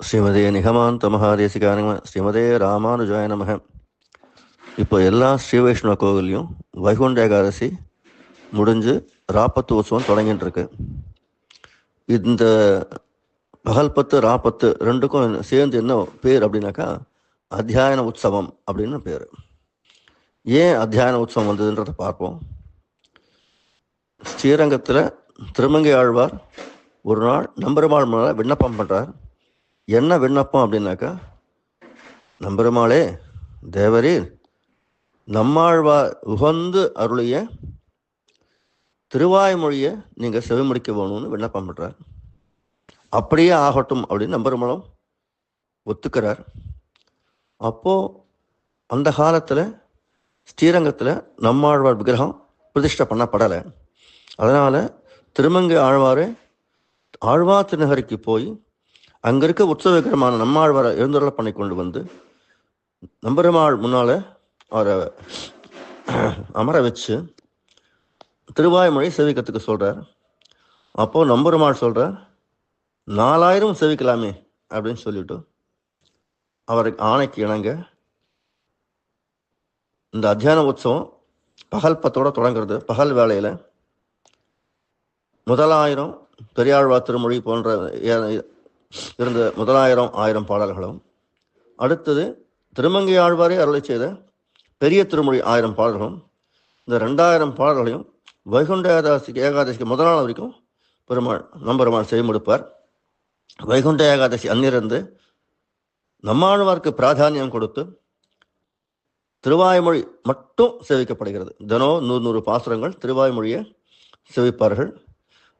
ஸ்ரீமதே நிகமாந்த மகாதேசிகான ஸ்ரீமதே ராமானுஜாய நமக இப்போ எல்லா ஸ்ரீ வைஷ்ணவ கோவிலையும் வைகுண்ட ஏகாதசி முடிஞ்சு ராப்பத்து உற்சவம் தொடங்கிட்டு இருக்கு இந்த பகல் பத்து ராப்பத்து ரெண்டுக்கும் சேர்ந்து என்ன பேர் அப்படின்னாக்கா அத்தியாயன உற்சவம் அப்படின்னு பேர். ஏன் அத்தியாயன உற்சவம் வந்ததுன்றதை பார்ப்போம். ஸ்ரீரங்கத்தில் திருமங்கை ஆழ்வார் ஒரு நாள் நம்பருமாள் மேலே விண்ணப்பம் பண்ணுறார் என்ன விண்ணப்பம் அப்படின்னாக்கா நம்பெருமாளே தேவரீர் நம்மாழ்வார் உகந்து அருளிய திருவாய்மொழியை நீங்கள் செவிமுடிக்க வேணும்னு விண்ணப்பம் பண்ணுறார் அப்படியே ஆகட்டும் அப்படின்னு நம்பெருமாளும் ஒத்துக்கிறார். அப்போது அந்த காலத்தில் ஸ்ரீரங்கத்தில் நம்மாழ்வார் விக்கிரகம் பிரதிஷ்டை பண்ணப்படலை. அதனால் திருமங்கை ஆழ்வாரே ஆழ்வார் திருநகருக்கு போய் அங்கே இருக்க உற்சவகரமான நம்மாழ்வாரை எழுந்தருள பண்ணி கொண்டு வந்து நம்பருமாள் முன்னால் அவரை அமர வச்சு திருவாய்மொழி சேவிக்கிறதுக்கு சொல்கிறார் அப்போது நம்பருமாள் சொல்கிறார் நாலாயிரம் சேவிக்கலாமே அப்படின்னு சொல்லிட்டு அவருக்கு ஆணைக்கு இணங்க இந்த அத்தியான உற்சவம் பகல் பத்தோட தொடங்குறது. பகல் வேலையில் முதலாயிரம் பெரியாழ்வார் திருமொழி போன்ற இருந்த முதலாயிரம் ஆயிரம் பாடல்களும். அடுத்தது திருமங்கை ஆழ்வாரே அருளை செய்த பெரிய திருமொழி ஆயிரம் பாடல்களும். இந்த ரெண்டாயிரம் பாடல்களையும் வைகுண்ட ஏகாதசிக்கு ஏகாதசிக்கு முதல் நாள் வரைக்கும் பெருமாள் நம்பெருமாள் செய்முடுப்பார் வைகுண்ட ஏகாதசி அன்னிருந்து நம்மாழ்வார்க்கு பிராதானியம் கொடுத்து திருவாய்மொழி மட்டும் சேவிக்கப்படுகிறது. தினம் நூறு நூறு பாசுரங்கள் திருவாய்மொழியை சேவிப்பார்கள்.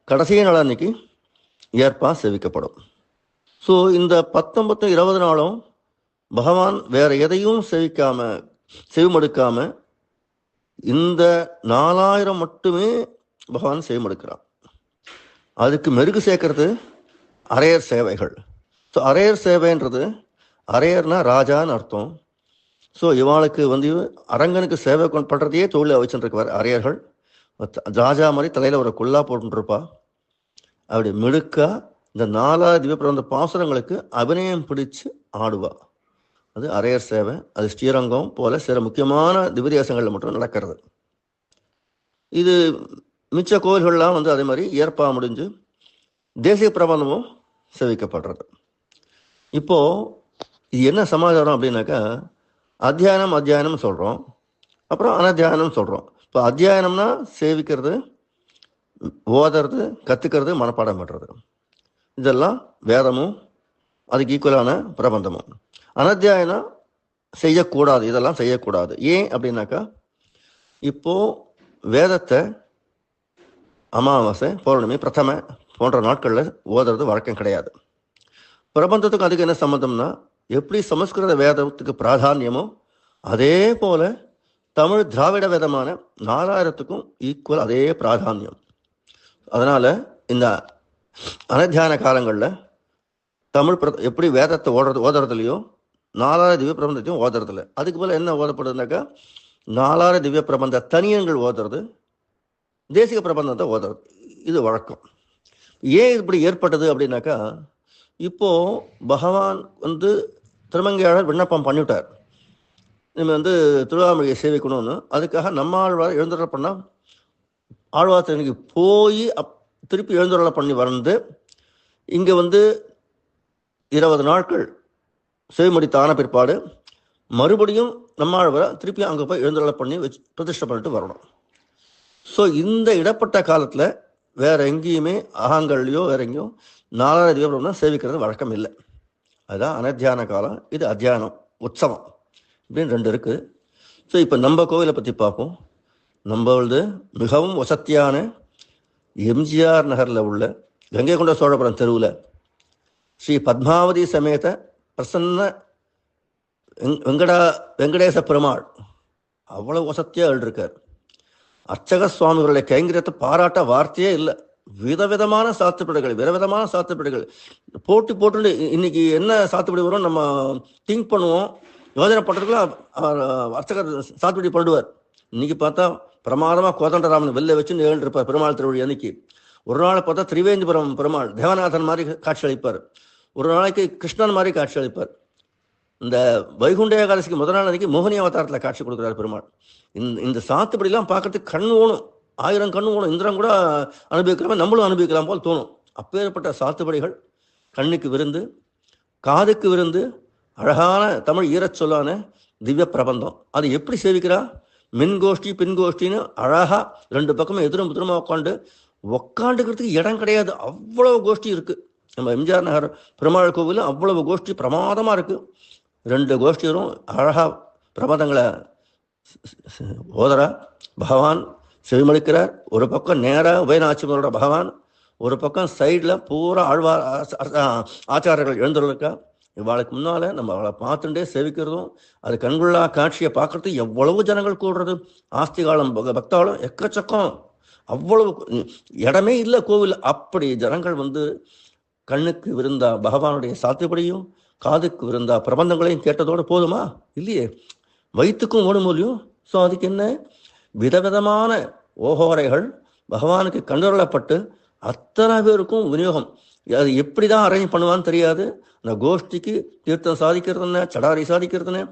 கடைசி நாள் அன்னைக்கு ஏற்பா சேவிக்கப்படும். ஸோ இந்த பத்தொன்பத்தும் இருபது நாளும் பகவான் வேற எதையும் சேவிக்காம செவிமடுக்காம இந்த நாலாயிரம் மட்டுமே பகவான் செவிமடுக்கிறான் அதுக்கு மெருகு சேர்க்கறது அரையர் சேவைகள். ஸோ அரையர் சேவைன்றது அரையர்னா ராஜான்னு அர்த்தம். ஸோ இவாளுக்கு வந்து அரங்கனுக்கு சேவை கொண்டு பண்ணுறதையே தொழில் வச்சுருக்குவார் அரையர்கள். ராஜா மாதிரி தலையில் ஒரு குல்லா போட்டுருப்பா அப்படி மிடுக்கா இந்த நாலாவது திவ்யபிரபந்த பாசுரங்களுக்கு அபிநயம் பிடிச்சு ஆடுவா. அது அரையர் சேவை அது ஸ்ரீரங்கம் போல சில முக்கியமான திவ்யதேசங்களில் மட்டும் நடக்கிறது. இது மிச்ச கோவில்கள்லாம் வந்து அதே மாதிரி ஏற்பா முடிஞ்சு தேசிய பிரபந்தமும் சேவிக்கப்படுறது. இப்போது இது என்ன சமாச்சாரம் அப்படின்னாக்கா அத்தியானம் அத்தியானம் சொல்கிறோம் அப்புறம் அனத்தியானம் சொல்கிறோம் இப்போ அத்தியாயனம்னா சேவிக்கிறது ஓதுறது கற்றுக்கிறது மனப்பாடம் பண்ணுறது இதெல்லாம் வேதமும் அதுக்கு ஈக்குவலான பிரபந்தமும். அனத்தியாயனம் செய்யக்கூடாது இதெல்லாம் செய்யக்கூடாது. ஏன் அப்படின்னாக்கா இப்போ வேதத்தை அமாவாசை பௌர்ணமி பிரதம போன்ற நாட்களில் ஓதுறது வழக்கம் கிடையாது. பிரபந்தத்துக்கு அதுக்கு என்ன சம்மந்தம்னா எப்படி சமஸ்கிருத வேதத்துக்கு பிராதானியமோ அதே போல தமிழ் திராவிட வேதமான நாலாயிரத்துக்கும் ஈக்குவல் அதே பிராதானியம். அதனால் இந்த அனத்தியான காலங்களில் தமிழ் பிர எப்படி வேதத்தை ஓடுறது ஓதுறதுலையோ நாலாயிரம் திவ்ய பிரபந்தத்தையும் ஓதுறதில்ல. அதுக்கு போல் என்ன ஓதப்படுதுனாக்கா நாலாயிரம் திவ்ய பிரபந்த தனியங்கள் ஓதுறது தேசிக பிரபந்தத்தை ஓதுறது. இது வழக்கம். ஏன் இப்படி ஏற்பட்டது அப்படின்னாக்கா இப்போது பகவான் வந்து திருமங்கையாளர் விண்ணப்பம் பண்ணிவிட்டார். நம்ம வந்து திருவாமொழியை சேவிக்கணும்னு அதுக்காக நம்ம ஆழ்வார் எழுந்துள்ள பண்ணால் ஆழ்வார் போய் அப் திருப்பி எழுந்துள்ள பண்ணி வந்து இங்கே வந்து இருபது நாட்கள் செவிமடித்த தான பிற்பாடு மறுபடியும் நம்மாழ்வரை திருப்பி அங்கே போய் எழுந்துள்ள பண்ணி வச்சு பிரதிஷ்டை பண்ணிட்டு வரணும். ஸோ இந்த இடப்பட்ட காலத்தில் வேற எங்கேயுமே அகங்கள்லையோ வேற எங்கேயும் நாலாயிரம் தீபம் சேவிக்கிறது வழக்கம் இல்லை. அதுதான் அனத்தியான காலம் இது அத்தியானம் உற்சவம் இப்படின்னு ரெண்டு இருக்குது ஸோ இப்போ நம்ம கோவிலை பற்றி பார்ப்போம். நம்மளது மிகவும் வசத்தியான எம்ஜிஆர் நகரில் உள்ள கங்கை கொண்ட சோழபுரம் தெருவில் ஸ்ரீ பத்மாவதி சமேத பிரசன்ன வெங்- வெங்கடா வெங்கடேச பெருமாள் அவ்வளோ வசத்தியாக எழுதிருக்கார். அர்ச்சக சுவாமிகளுடைய கைங்கரியத்தை பாராட்ட வார்த்தையே இல்லை. விதவிதமான சாத்துப்படிகள் விதவிதமான சாத்துப்படிகள். போட்டி போட்டு இன்னைக்கு என்ன சாத்துப்படி வரும் நம்ம திங்க் பண்ணுவோம். யோஜனை பண்ணுறதுக்குள்ள அவர் அர்ச்சகர் சாத்துப்படி பண்ணுவார் இன்னைக்கு பார்த்தா பிரமாதமாக கோதண்டராமன் வெளில வச்சு எழுந்திருப்பார் பெருமாள் திருவடி அன்னைக்கு. ஒரு நாளை பார்த்தா திரிவேந்திபுரம் பெருமாள் தேவநாதன் மாதிரி காட்சி அளிப்பார் ஒரு நாளைக்கு கிருஷ்ணன் மாதிரி காட்சி அளிப்பார் இந்த வைகுண்ட ஏகாதசிக்கு முதல் நாள் அன்னைக்கு மோகினி அவதாரத்தில் காட்சி கொடுக்குறாரு பெருமாள். இந்த இந்த சாத்துப்படிலாம் பார்க்கறதுக்கு கண் ஓணும் ஆயிரம் கண் ஓணும் இந்திரம் கூட அனுபவிக்கிறாம நம்மளும் அனுபவிக்கலாம் போல் தோணும். அப்பேற்பட்ட சாத்துப்படிகள் கண்ணுக்கு விருந்து காதுக்கு விருந்து அழகான தமிழ் ஈரச் சொல்லான திவ்ய பிரபந்தம். அது எப்படி சேவிக்கிறா? மின் கோஷ்டி பின் கோஷ்டின்னு அழகா ரெண்டு பக்கமும் எதிரும் புதிரமாக உட்காந்து உக்காண்டுக்கிறதுக்கு இடம் கிடையாது. அவ்வளவு கோஷ்டி இருக்கு. நம்ம எம்ஜிஆர் நகர் பெருமாள் கோவிலும் அவ்வளவு கோஷ்டி பிரமாதமா இருக்கு. ரெண்டு கோஷ்டியரும் அழகா பிரபதங்களை ஓதரா பகவான் செவிமளிக்கிறார் ஒரு பக்கம் நேராக உபயநாச்சிமரோட பகவான் ஒரு பக்கம் சைடில் பூரா ஆழ்வார் ஆச்சாரர்கள் எழுந்துருக்கா இவாளுக்கு முன்னால நம்ம அவளை பார்த்துட்டே சேவிக்கிறதும் அது கண்குள்ளா காட்சியை பார்க்கறதுக்கு எவ்வளவு ஜனங்கள் கூடுறது? ஆஸ்திகாலம் பக்தாலும் எக்கச்சக்கம். அவ்வளவு இடமே இல்லை கோவில் அப்படி ஜனங்கள் வந்து கண்ணுக்கு விருந்தா பகவானுடைய சாத்தியப்படியும் காதுக்கு விருந்தா பிரபந்தங்களையும் கேட்டதோடு போதுமா? இல்லையே. வயிற்றுக்கும் ஓடும் மூலியம் ஸோ அதுக்கு என்ன? விதவிதமான ஓஹோரைகள் பகவானுக்கு கண்டறப்பட்டு அத்தனை பேருக்கும் விநியோகம். அது எப்படி தான் அரேஞ்ச் பண்ணுவான்னு தெரியாது. அந்த கோஷ்டிக்கு தீர்த்தம் சாதிக்கிறதுன்னு சடாரி சாதிக்கிறதுன்னு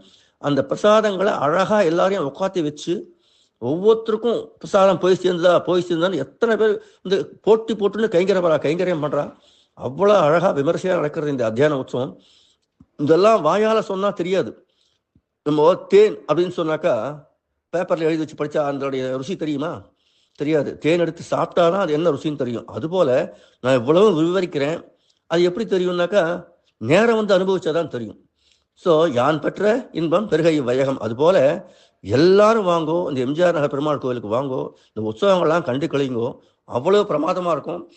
அந்த பிரசாதங்களை அழகாக எல்லாரையும் உட்காத்தி வச்சு ஒவ்வொருத்தருக்கும் பிரசாதம் போய் சேர்ந்ததா போய் சேர்ந்தான்னு எத்தனை பேர் இந்த போட்டி போட்டுன்னு கைங்கரப்பரா கைங்கரியம் பண்ணுறா அவ்வளோ அழகாக விமர்சையாக நடக்கிறது இந்த அத்தியான உற்சவம். இதெல்லாம் வாயால் சொன்னால் தெரியாது. நம்ம தேன் அப்படின்னு சொன்னாக்கா பேப்பரில் எழுதி வச்சு படித்தா அதனுடைய ருசி தெரியுமா? தெரியாது. தேன் எடுத்து சாப்பிட்டாதான் அது என்ன ருசின்னு தெரியும். அதுபோல் நான் இவ்வளவு விவரிக்கிறேன். அது எப்படி தெரியும்னாக்கா நேரம் வந்து அனுபவிச்சாதான் தெரியும். ஸோ யான் பெற்ற இன்பம் பெருகை வையகம். அதுபோல் எல்லாரும் வாங்கோ இந்த எம்ஜிஆர் நகர் பெருமாள் கோவிலுக்கு வாங்கோ இந்த உற்சவங்கள்லாம் கண்டு கழிங்கோ அவ்வளோ பிரமாதமாக இருக்கும்.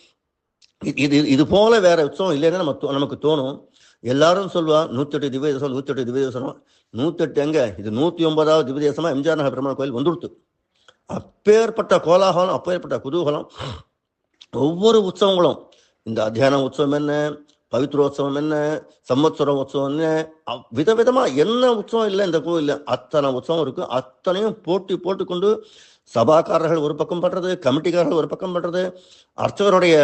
இது- இது இது போல வேற உற்சவம் இல்லைன்னு நம்ம தோ- நமக்கு தோணும். எல்லாரும் சொல்லுவா நூற்றெட்டு திவ்ய தேசம் நூற்றெட்டு திவ்ய தேசம் நூற்றெட்டு எங்க? இது நூற்றி ஒன்பதாவது திவ்ய தேசமாக எம்ஜிஆர் நகர் பெருமாள் கோயில் வந்துடுத்து. அப்பேற்பட்ட கோலாகலம் அப்பேற்பட்ட குதூகலம் ஒவ்வொரு உற்சவங்களும். இந்த அத்தியான உற்சவம் என்ன? பவித்ரோத்சவம் என்ன? சம்வத்சர உற்சவம் என்ன? விதவிதமாக என்ன உற்சவம் இல்லை இந்த கோயிலில் அத்தனை உற்சவம் இருக்கு. அத்தனையும் போட்டி போட்டுக்கொண்டு சபாக்காரர்கள் ஒரு பக்கம் பண்ணுறது கமிட்டிக்காரர்கள் ஒரு பக்கம் பண்ணுறது அர்ச்சகருடைய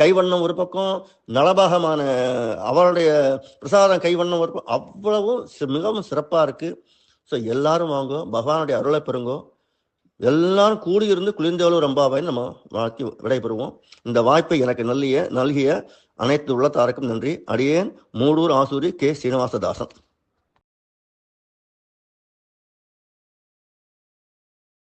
கைவண்ணம் ஒரு பக்கம் நலபாகமான அவருடைய பிரசாதம் கைவண்ணம் ஒரு பக்கம் அவ்வளவும் மிகவும் சிறப்பாக இருக்குது ஸோ எல்லாரும் வாங்கோ பகவானுடைய அருளை பெறுங்கோ. எல்லாரும் கூடியிருந்து குளிர்ந்தவளும் ரம்பாவை நம்ம வாழ்த்தி விடைபெறுவோம். இந்த வாய்ப்பை எனக்கு நல்லிய நல்கிய அனைத்து உள்ளத்தாருக்கும் நன்றி. அடியேன் மூடூர் ஆசூரி கே ஸ்ரீனிவாசதாசன்